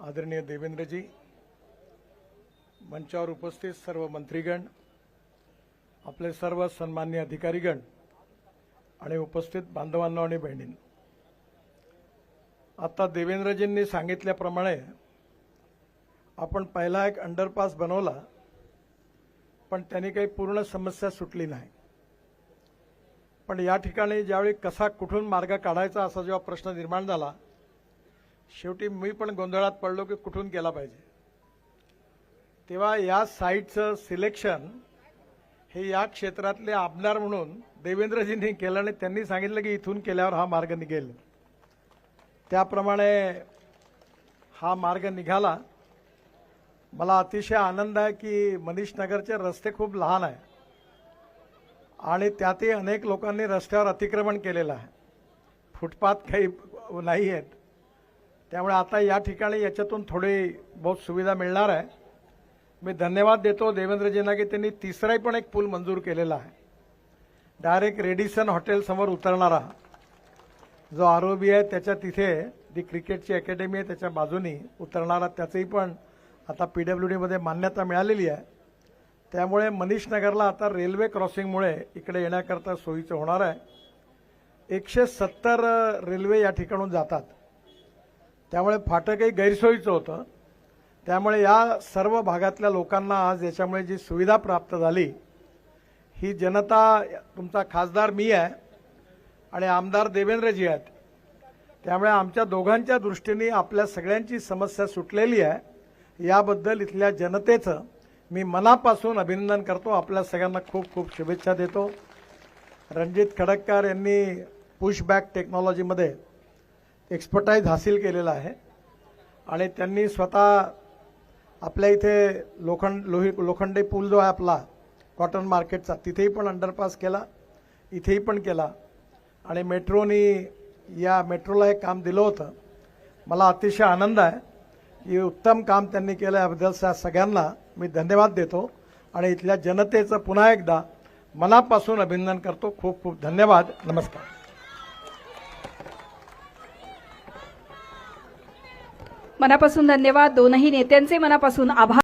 आदरणीय देवेंद्रजी मंचावर उपस्थित सर्व मंत्रीगण आपले सर्व सन्मान्य अधिकारीगण आणि उपस्थित बांधवांना आणि बहिणी आता देवेंद्रजींनी सांगितल्याप्रमाणे आपण पहिला एक अंडरपास बनवला पण त्यांनी काही पूर्ण समस्या सुटली नाही. पण या ठिकाणी ज्यावेळी कसा कुठून मार्ग काढायचा असा जेव्हा प्रश्न निर्माण झाला शेवटी मी पण गोंधळात पडलो की कुठून केला पाहिजे. तेव्हा या साईटचं सिलेक्शन हे या क्षेत्रातले आमदार म्हणून देवेंद्रजींनी केलं आणि त्यांनी सांगितलं की इथून केल्यावर हा मार्ग निघेल. त्याप्रमाणे हा मार्ग निघाला. मला अतिशय आनंद आहे की मनीष नगरचे रस्ते खूप लहान आहे. आणि त्यातही अनेक लोकांनी रस्त्यावर अतिक्रमण केलेलं आहे. फुटपाथ काही नाही आहेत. त्यामुळे आता या ठिकाणी याच्यातून थोडी बहुत सुविधा मिळणार आहे. मी धन्यवाद देतो देवेंद्रजींना की त्यांनी तिसराही पण एक पूल मंजूर केलेला आहे. डायरेक्ट रेडिसन हॉटेलसमोर उतरणारा जो आर ओ बी आहे त्याच्या तिथे जी क्रिकेटची अकॅडमी आहे त्याच्या बाजूनी उतरणारा त्याचंही पण आता पी डब्ल्यू डीमध्ये मान्यता मिळालेली आहे. त्यामुळे मनीष नगरला आता रेल्वे क्रॉसिंगमुळे इकडे येण्याकरता सोयीचं होणार आहे. एकशे सत्तर रेल्वे या ठिकाणून जातात. त्यामुळे फाटकही गैरसोयीचं होतं. त्यामुळे या सर्व भागातल्या लोकांना आज याच्यामुळे जी सुविधा प्राप्त झाली ही जनता तुमचा खासदार मी आहे आणि आमदार देवेंद्रजी आहेत. त्यामुळे आमच्या दोघांच्या दृष्टीने आपल्या सगळ्यांची समस्या सुटलेली आहे. याबद्दल इथल्या जनतेचं मी मनापासून अभिनंदन करतो. आपल्या सगळ्यांना खूप खूप शुभेच्छा देतो. रणजित खडक्कर यांनी पुशबॅक टेक्नॉलॉजीमध्ये एक्सपर्टाईज हासिल केलेला आहे. आणि त्यांनी स्वतः आपल्या इथे लोखंड लोही लोखंडी पूल जो आहे आपला कॉटन मार्केटचा तिथेही पण अंडरपास केला इथेही पण केला. आणि मेट्रोनी या मेट्रोला हे काम दिलं होतं. मला अतिशय आनंद आहे की उत्तम काम त्यांनी केलं याबद्दल सगळ्यांना मी धन्यवाद देतो. आणि इथल्या जनतेचं पुन्हा एकदा मनापासून अभिनंदन करतो. खूप खूप धन्यवाद. नमस्कार. मनापासून धन्यवाद. दोनही नेत्यांचे मनापासून आभार.